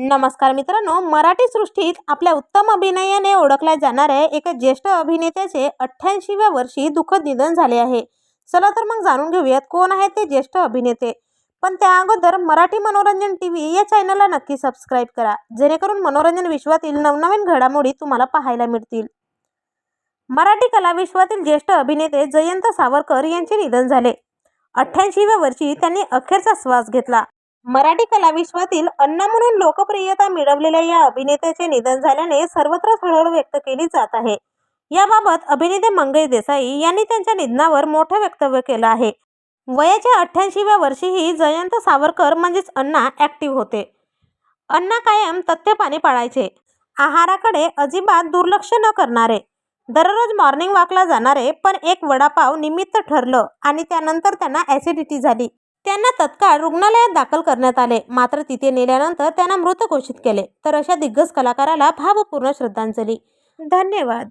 नमस्कार मित्रांनो मराठी सृष्टीत आपल्या उत्तम अभिनयाने ओळखल्या जाणाऱ्या एका ज्येष्ठ अभिनेत्याचे अठ्ठ्याऐंशीव्या वर्षी दुःखद निधन झाले आहे. चला तर मग जाणून घेऊयात कोण आहेत ते ज्येष्ठ अभिनेते. पण त्या अगोदर मराठी मनोरंजन टी व्ही या चॅनलला नक्की सबस्क्राईब करा जेणेकरून मनोरंजन विश्वातील नवनवीन घडामोडी तुम्हाला पाहायला मिळतील. मराठी कला विश्वातील ज्येष्ठ अभिनेते जयंत सावरकर यांचे निधन झाले. अठ्ठ्याऐंशीव्या वर्षी त्यांनी अखेरचा श्वास घेतला. मराठी कलाविश्वातील अन्न अण्णा म्हणून लोकप्रियता मिळवलेल्या या अभिनेत्याचे निधन झाल्याने सर्वत्र हळहळ व्यक्त केली जात आहे. याबाबत अभिनेते मंगेश देसाई यांनी त्यांच्या निधनावर मोठं वक्तव्य केलं आहे. वयाच्या अठ्ठ्याऐंशीव्या वर्षीही जयंत सावरकर म्हणजेच अण्णा ॲक्टिव्ह होते. अण्णा कायम तथ्यपाने पाळायचे. आहाराकडे अजिबात दुर्लक्ष न करणारे. दररोज मॉर्निंग वॉकला जाणारे पण एक वडापाव निमित्त ठरलं आणि त्यानंतर त्यांना ॲसिडिटी झाली. त्यांना तत्काळ रुग्णालयात दाखल करण्यात आले. मात्र तिथे नेल्यानंतर त्यांना मृत घोषित केले. तर अशा दिग्गज कलाकाराला भावपूर्ण श्रद्धांजली. धन्यवाद.